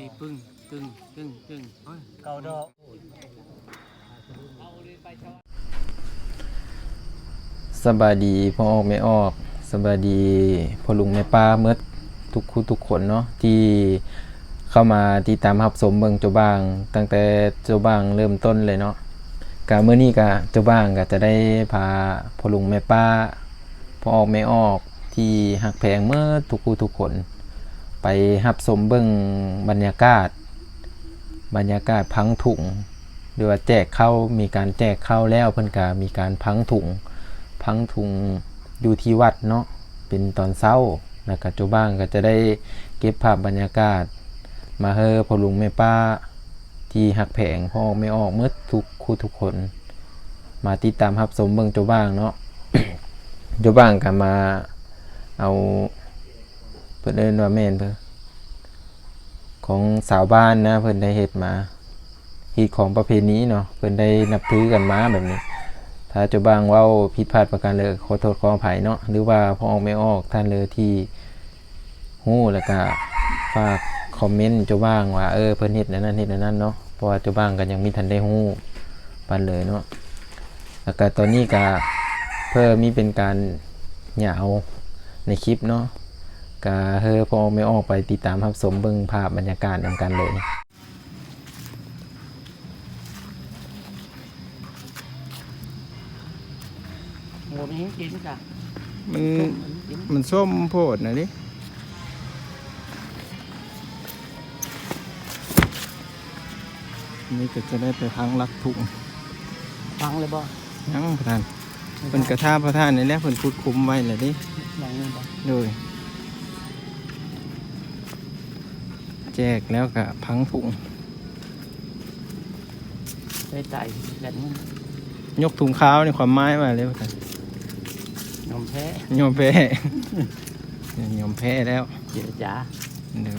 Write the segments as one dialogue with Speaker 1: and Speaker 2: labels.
Speaker 1: ดีปึ้งตึงตึงตึงเฮ้ย
Speaker 2: เก่าดอก
Speaker 3: สบายดีพ่อออกไม่ออกสบายดีพ่อลุงแม่ป้าเมื่อทุกคู่ทุกคนเนาะที่เข้ามาติดตามรับสมเบิงเจ้าบ้าง ตั้งแต่เจ้าบ้างเริ่มต้นเลยเนาะกะเมื่อนี้กะเจ้าบ้างก็จะได้พาพ่อลุงแม่ป้าพ่อออกไม่ออกที่หักแพงเมื่อทุกคู่ทุกคน ไปรับสมเบิงบรรยากาศ บรรยากาศพังถุงหรือว่าแจกเข้ามีการแจกเข้าแล้วเพิ่นกามีการพังถุงพังถุงอยู่ที่วัดเนาะเป็นตอนเช้าแล้วก็จ้าบ้างก็จะได้เก็บภาพบรรยากาศ มาเฮอพอลุงแม่ป้าที่หักแผงพ่อไม่ออกมื่อทุกคู่ทุกคน มาติดตามรับสมเบิงจ้าบ้างเนาะจ้าบ้างก็มาเอา เพิ่นเอิ้นว่าแม่นเพิ่นของสาวบ้านนะเพิ่นได้เฮ็ดมาเฮ็ดของประเพณีเนาะเพิ่นได้นับถือกันมาแบบนี้ ถ้าเจะบางเว่าผิดพลาดประการเลยขอโทษขออภัยเนาะหรือว่าพอออกไม่ออกท่านเลยที่หู้แล้วก็ฝากคอมเมนต์เจ้าบ้างว่าเออเพิ่นเฮ็ดนั่นนั่นเฮ็ดนั่นนั่นเนาะเพราะว่าเจ้าบ้างก็ยังมีทันได้หู้ปันเลยเนาะแล้วก็ตอนนี้ก็เพิ่มมีเป็นการเหยาในคลิปเนาะ ก็เฮอพอออกไม่ออกไปติดตามรับชมเบิ่งภาพบรรยากาศนำกันเลย
Speaker 1: หมูมันเห็นกินจ้ะ
Speaker 3: มัน
Speaker 1: มันกิน
Speaker 3: มันส้มโพดนะดินี่ก็จะได้ไปพังรักถุง
Speaker 1: ฟังเลยบ่
Speaker 3: ยังประธานเพิ่นกระทาประธานนี่แหละเพิ่นคุดคุมไว้เลยดิ
Speaker 1: ลองนึงบ่
Speaker 3: โดย แจกแล้วก็พังถุง
Speaker 1: ได้ใจแหลมมัน
Speaker 3: ยกถุงขาวนี่ความหมายว่าเลยประธาน
Speaker 1: นมแพ้
Speaker 3: ยอมแพ้ ยอมแพ้แล้ว
Speaker 1: เจียจ้า
Speaker 3: เดี๋ยว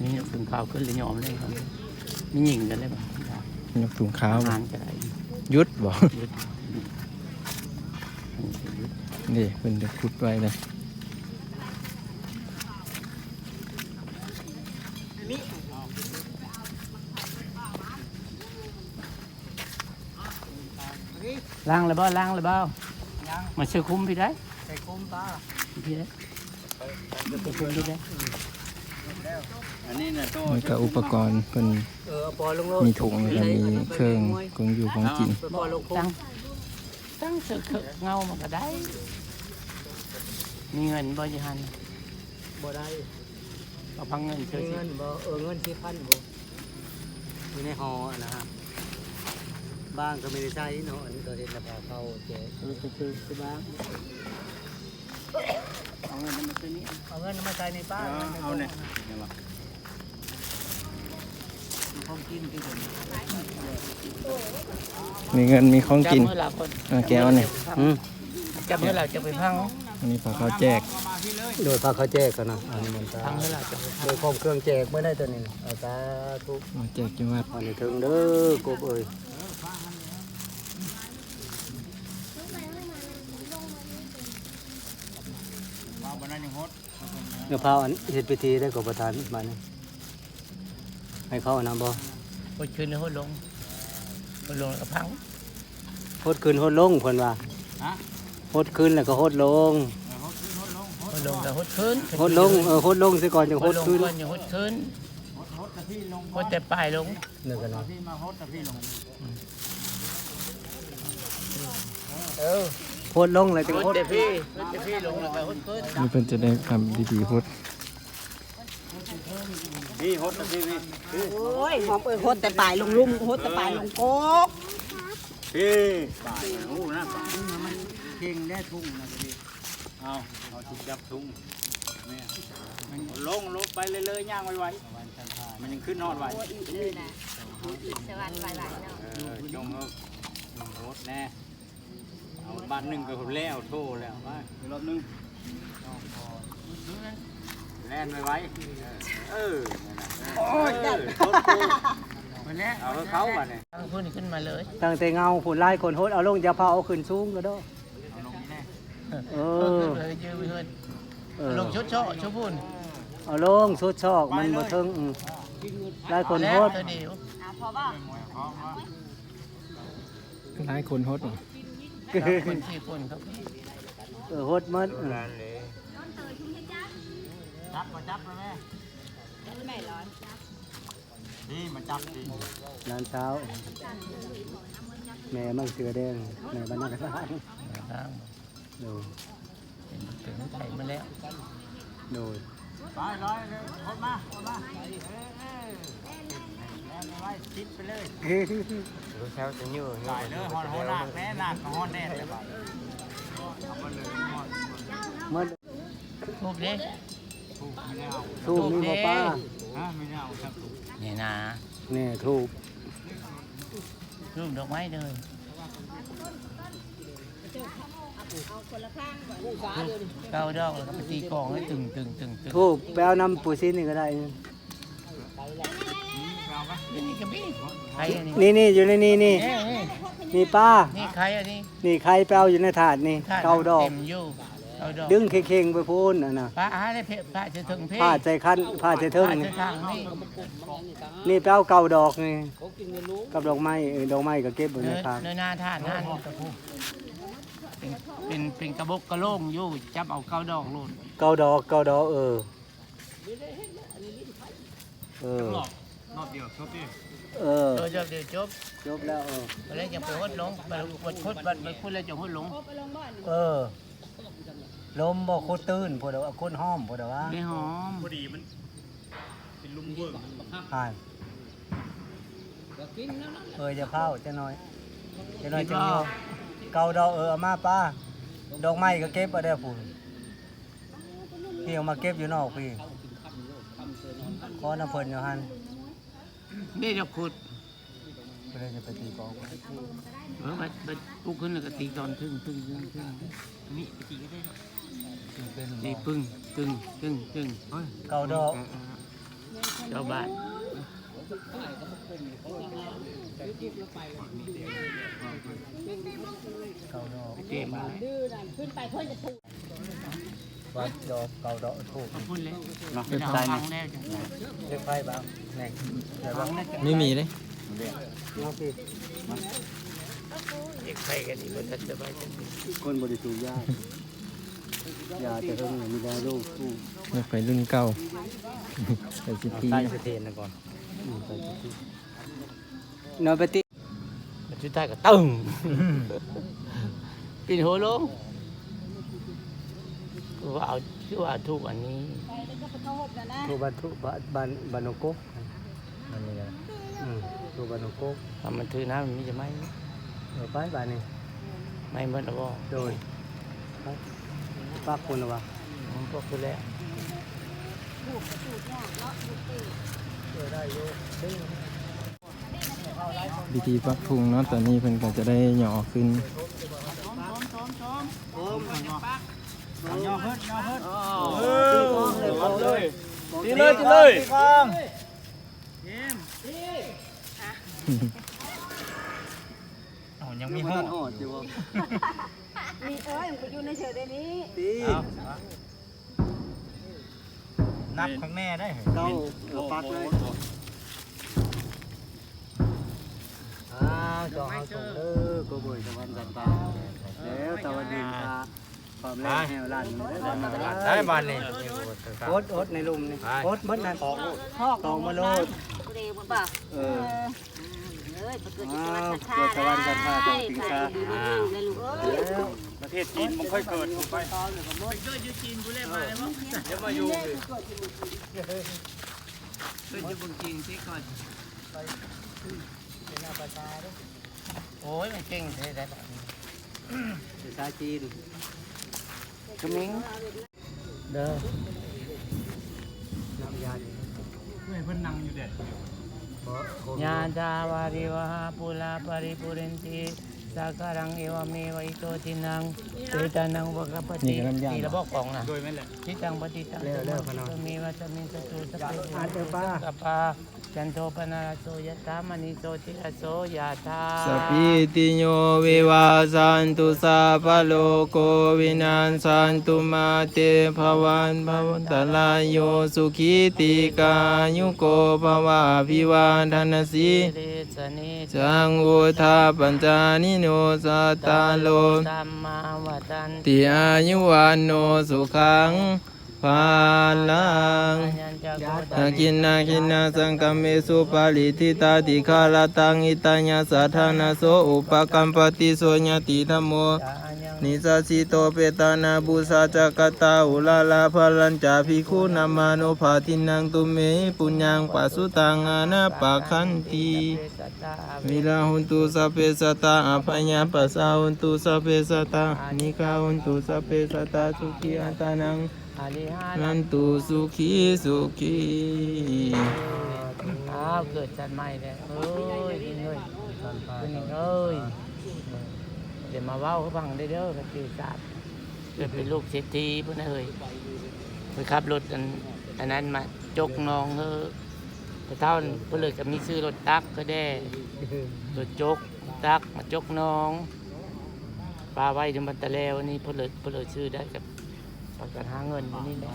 Speaker 1: นี่ถึงข้าวขึ้นเลยยอมเลยครับมีหญิงกันเลยบ่
Speaker 3: ยกถุงขาว
Speaker 1: งานก็ได้
Speaker 3: ยุดบ่
Speaker 1: ยึด
Speaker 3: นี่เพิ่นจะคุดไว้เลย
Speaker 1: ล้างเลยบ่ล้างเลยบ่มาเชื่อคุ้มพี่ได้
Speaker 2: ใส่คุ้มตา
Speaker 1: พี่ได้ไปคุ้มพี่ได้
Speaker 2: อันนี้น่ะโต
Speaker 3: นี่ก็อุปกรณ์เพิ่น
Speaker 2: เออปอลงโลด
Speaker 3: มีถุงแล้วก็มีเครื่องกงอยู่ของกิน
Speaker 2: ปอลงคุ้
Speaker 1: ตั้
Speaker 2: ม
Speaker 1: งตั้งเสือเงามันก็ได้ มีเงินบ่ยี่หัน
Speaker 2: บ่ได้
Speaker 1: เอาพังเงินเชื่อสิ
Speaker 2: เงินบ่เออเงินที่พันบ่อยู่ในห่อนะฮะบ้ บ้างก็ไม่ได้ใช้เนาะอันนี้ก็เห็นแล้วพอเข้าแจก
Speaker 1: เออคือคือคือบ้างเอาเงินมาซื้นี่
Speaker 2: เอาเงินมาใช้ในป้านเอาเนี่ย
Speaker 1: มี
Speaker 3: เงินมีของกิน
Speaker 1: เมื่อเราคน
Speaker 3: แก้วเนี่ย
Speaker 2: อืม
Speaker 1: จับเมื่อเราจะไปพัง
Speaker 3: อันนี้พอเขาแจก
Speaker 2: โดยพาเขาแจกกันนะอันนี้มันตา
Speaker 1: พังเมื่อเรจะไป
Speaker 2: โดยพร้อมเครื่องแจกไม่ได้ตัวนี้อาตาทุก
Speaker 3: แจกจังหวัด
Speaker 2: อันนี้ถึงเด้อกบเอ้ย เดี๋ยวพาอันเฮ็ดพิธีได้กับประธานมานี่ให้เขาเอานำบ่
Speaker 1: ไปคืนในห้องลงห้องลงแล้วก็พัง
Speaker 2: โหดขึ้นโหดลงเพิ่นว่าโหดขึ้นแล้วก็โหดลง
Speaker 1: ห้องลงแล้วหดคืน
Speaker 2: โหดลงเออโหดลงซะก่อนจัง
Speaker 1: ห
Speaker 2: โห
Speaker 1: ด
Speaker 2: ด
Speaker 1: ลง
Speaker 2: ขึ้น
Speaker 1: ก่อนอย่าหดคืนหดแต่ปลายลง
Speaker 2: นึกกันเนาะเออโหดลงแล้วจัง
Speaker 1: หด
Speaker 2: โหด
Speaker 1: แต่พี่หดแต่พี่ลงแล้วก็หดคืน
Speaker 3: นี่เพิ่นจะได้ทำดีๆพุทธ
Speaker 4: โอ้ยหอมเอ้ยโคตรแต่ปลายลงลุ่มโคตรแต่ปลายลงโกก
Speaker 2: เก่งได้ทุ่งนะพี่เอาเอาสิจับทุ่งมันลงลงไปเลยเลยย่างไวๆมันยังขึ้นนอดไว
Speaker 4: สวรรค์หลายๆเนาะ
Speaker 2: เออจงเอาจงโหดแน่เอา บ้านหนึ่งก็แล้วโทษแล้วมารอบนึงแล่นไว้ไว้เออโอ้ยโทษกู
Speaker 1: มาแล้ว
Speaker 2: เอาเขาบ้านเนี่ย
Speaker 1: ตั้งพื้นขึ้นมาเลย
Speaker 2: ตั้งแต่เงาผุนไล่คนโหดเอาลงจะพาเอาขึ้นสูงก็ได้เอาลงไง
Speaker 1: เอ
Speaker 2: อ
Speaker 1: เลยยืมเงิน
Speaker 2: เออ
Speaker 1: ลงชดเชาะชดพุ่น
Speaker 5: เอาลงสุดชอกมันบ่ถึงอืมหลายคนโพด
Speaker 1: ตัวเดียว
Speaker 4: พอบ่
Speaker 3: หลายคนฮด
Speaker 1: คนที่คนครับ
Speaker 5: เออโฮดหมัน
Speaker 2: จับมาจับมาแม่นี่มาจับดิ
Speaker 5: นานเช้า แม่มันเสือแดงแม่บ้านนักสร้าง
Speaker 1: ทาง
Speaker 5: โดย
Speaker 1: ถึงไทยมาแล้ว
Speaker 5: โดย
Speaker 2: ไปเลยคนมาคนมาเออเออแล้วไม่ไว้ชิดไปเลยใส่เลยหอนหอนหนักแน่หนักหอนแน่เลยบ่เอาไปเลยหอน
Speaker 5: มัน
Speaker 1: ทุบเด้
Speaker 2: ถูกไม่เอา
Speaker 5: ทูบมีบ่ป้า
Speaker 2: ฮะไม่เอาครับถูก
Speaker 1: นี่นะ
Speaker 5: นี่ทูบ
Speaker 1: รูปดอกไม้เลย เก้าดอกแล้วก็ไปตีกลองให้ตึงตึงตึงตึง
Speaker 5: ทูบแปลน้ำปูซินนี่ก็ได้
Speaker 1: นี่นี่ก็มีใครอันนี้
Speaker 5: นี่นี่อยู่ในนี่นี่
Speaker 1: นี่นี่
Speaker 5: นี่ป้า
Speaker 1: นี่ใครอันนี้
Speaker 5: นี่ใครแปลอยู่ในถาดนี่
Speaker 1: ท่
Speaker 5: เก้าดอก
Speaker 1: เต็มอยู่เก้าดอก
Speaker 5: ดึงเข่งๆไปพูนอะนะ
Speaker 1: พระอาได้เพพระจะถึงเพ
Speaker 5: ผ้าใจคันผ้าใจเทิง
Speaker 1: พระ
Speaker 5: นี่
Speaker 1: จะทางนี่
Speaker 5: นี่แปลเก้าดอกนี่กับดอกไม้เออดอกไม้ก็เก็บบน
Speaker 1: เนื้
Speaker 5: ใน
Speaker 1: อ
Speaker 5: ทาง
Speaker 1: เนื้อหน้าท่านนั่น เป็นเป็นเป็นกระบอกกระโล่งอยู่จับเอาเก้าดอกโลด
Speaker 5: เก้าดอกเก้าดอกเออเออ
Speaker 2: นอดเดียวชดดิ
Speaker 5: เออ
Speaker 1: โดยจะเดี๋ยวจบ
Speaker 5: จบแล้วเออ
Speaker 1: ไปเลยจะไปหดลงไปหดคุดบัดไปคุดแล้วจะหดลง
Speaker 5: เออลมบ่โคตรตื้นพอดว่าคนห้อมพอดว่า
Speaker 1: ไม่หอม
Speaker 2: พอดีมันเป็นลุมเวิร์ก
Speaker 5: หายเออจะเข้าจะน้อยจะน้อยจะมี เกาดอกเออเอามาป้าดอกไม้ก็เก็บเอาได้พุ่นพี่เอามาเก็บอยู่นอกพี่ขอน้ำเพิ่นอยู่หั่น
Speaker 1: นี่จะขุด
Speaker 5: เพิ่นจะไปตีกอง
Speaker 1: เออบัดบัดปุ๊กขึ้นแล้วก็ตีตอนทึ่งทึ่งทึ่งทึ่งนี่ไปตีก็ได้ดอก
Speaker 5: เป็น
Speaker 1: ตีปึ้งตึงตึงตึงเฮ้ย
Speaker 5: เกาดอก
Speaker 1: เจ้าบ้าน
Speaker 5: เกาดอก
Speaker 1: เก็บมา
Speaker 5: วัดดอกเกาดอกถูก
Speaker 1: ขอบคุณเลย
Speaker 5: เนาะ
Speaker 1: เดี๋ยว
Speaker 5: ใจ
Speaker 1: ฟั
Speaker 5: นี่
Speaker 1: งแล้วจัง
Speaker 5: เรียกไฟบ้างแน่เดี๋ยว
Speaker 1: ฟั
Speaker 5: บ้าง
Speaker 3: ไม่มีเลย
Speaker 5: น้องพี่
Speaker 1: เด็กใครกันอีกคนจะสบายจัง
Speaker 5: คนบริสุทธิ์ยากยาแต่เพิ่งมีได้ลูกสู้
Speaker 3: ไปรุ่นเก่าไปสิตี
Speaker 5: ใต้สเตนนะก่อนอืมใต้สตนนอนไปติ
Speaker 1: ท้ายก็ตึงปินหัวลงคือว่าเอาคือว่าทุกอันนี้
Speaker 5: ทูบันทุบันบันบันโนโกกอันนี้นะอืมทูบันโนโกก
Speaker 1: ทำมันถือน้ำมันมีจะไหม
Speaker 5: เออไปบ้านนี้
Speaker 1: ไม่เหมือนหรอก
Speaker 5: โดยไปปักคนละ วะ
Speaker 1: มันก็คือแล้ว
Speaker 3: พิธีปักทุงเนาะตอนนี้เพิ่นก็จะได้หย่อขึ้น
Speaker 2: ย่อเฮิดย่อเฮิด
Speaker 5: เลย
Speaker 2: ตีเลยตีเลยตีกองเอายังมีห้อง
Speaker 5: หอดอยู่บ่
Speaker 4: มีเอ้ยมันอยู่ในเฉยเดี๋ยวนี้
Speaker 5: ตี
Speaker 2: นับข้างแน่ได้
Speaker 5: เข้าเออปักเลย อ่าจอเอาส่งเด้อก็บ่อยตะวันจันตาแล้วตะวันดินตาความแรงแหวลั่น
Speaker 2: ได้บ้านนี่
Speaker 5: โอดโอดในลุมนี่โอดหมดนั่นตอกตอกมาโลด
Speaker 4: กูเดบุญป่ะ
Speaker 5: เออ
Speaker 4: เอ้ยเกิด
Speaker 5: อ้า
Speaker 4: จะวศรัทธา
Speaker 5: เกิดตะวันจันทาตกติงชา
Speaker 4: ดีดีเลยลูกเอ้ย
Speaker 5: แล้ว
Speaker 2: ประเทศจีนมันค่อยเกิดไป
Speaker 1: ก็อยู่จีนกูเล่มาเลยมั้ง
Speaker 2: เดี๋ยวมาอยู่
Speaker 1: ก็อยู่บนจีนที่ก่อน โอ้ยมันเก่งเลยได้แบบนี้
Speaker 5: ภาษาจีน
Speaker 1: กมิง
Speaker 5: เด้อน้ำยาดี
Speaker 2: เพื่อนนั่งอยู่เด็ด
Speaker 5: บ่โควิด
Speaker 1: ญาตาวาริวหาปุลาปริปุเรนติสักการังเอวเมวะอิโตทินังเตตานังวะกปตินี่ระบอกของนะ
Speaker 2: โดยไม่แหละ
Speaker 1: ทิตังปฏิตังสมีวัตมินสตุสัพเพ
Speaker 5: อ่านเด้อป้า
Speaker 1: สัพพาช จันโทปนาราโสยตามณิโสติระโสยาธา
Speaker 6: สัพพิติโยวิวาสันตุสาพะโลโกวินัสสันตุมาเตภวันภวันตลายโยสุขีติกายุโกภวะพิวาทนาสี
Speaker 1: เรสนิ
Speaker 6: จังอุทาปัญจานิโนสัตตาโล
Speaker 1: สัมมาวัตัน
Speaker 6: ติอายุวันโนสุขัง ภาลัง
Speaker 1: ยัญจักโก
Speaker 6: นาคินนาคินนาสังกัมเมสุปาลิทิตาติคาลตังอิตัญาสัทธานาโสอุปกัมปติโสญติธรรมโมนิสัสิโตเปตานาบุสาจักตาอุลาลาภลัญจาภิกขุนามานุภาทินังตุเมปุญญังปัสสุตังอานาปะคันติมิลาหุนตุสัพเพสตาอภัยญาปัสสาหุนตุสัพเพสตานิกาหุนตุสัพเพสตาสุขีอัตานัง นันตุสุขีสุขี
Speaker 1: อ้าวเกิดจันใหม่เลยเอ้ยกินเลยกินเอ้ยเดี๋ยวมาเว้าเขาฟังได้เด้อกับตีศาสตร์เกิดเป็นลูกเศรษฐีพุ่นนะเอ้ยไปขับรถอันอันนั้นมาจกน้องเออแต่เท่านั้นเพื่อเลยก็มีซื้อรถตักก็ได้รถจกตักมาจกน้องปลาไว้ถึงบันตะแล้วนี่เพื่อเลยเพื่อเลยซื้อได้กับ ประกันหาเงินอยู่นี่แหละ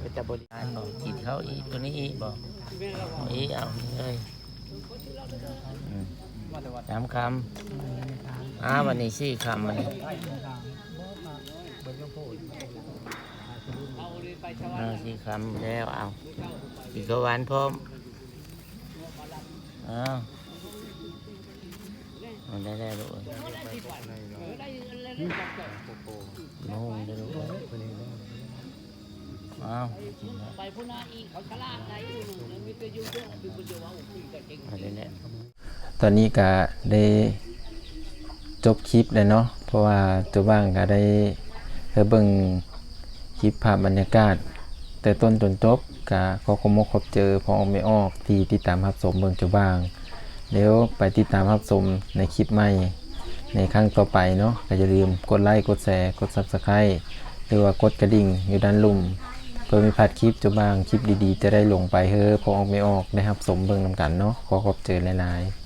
Speaker 1: ก็จะบริการบอกกินเขาอีกตัวนี้อีกบอกเอาอีกเอานี่เลยอืมสามคำอ่าวันนี้สี่คำวันนี้เอาสี่คำแล้วเอาอีกกหวานพร้อมเอาเอาได้ได้ลูกเอ้ยโน่งได้ลูกเอ้ยเอากินแล้วเอาเลยแหละ
Speaker 6: ตอนนี้ก็ได้จบคลิปเลยเนาะ เพราะว่าตัวบ้างก็ได้เธอเบิ่งคลิปภาพบรรยากาศ แต่ต้นจนจบก็ขอขอบมกขอบเจอพอออกไม่ออกที่ติดตามรับชมเบิ่งตัวบ้าง เดี๋ยวไปติดตามรับชมในคลิปใหม่ในครั้งต่อไปเนาะก็อย่าลืมกดไลค์กดแชร์กด Subscribe หรือว่ากดกระดิ่งอยู่ด้านลุ่มเพื่อไม่พลาดคลิปจะบางคลิปดีๆ จะได้ลงไปเฮ้อพอออกไม่ออกได้รับสมเบิ่งนำกันเนาะขอขอบเจอหลายๆ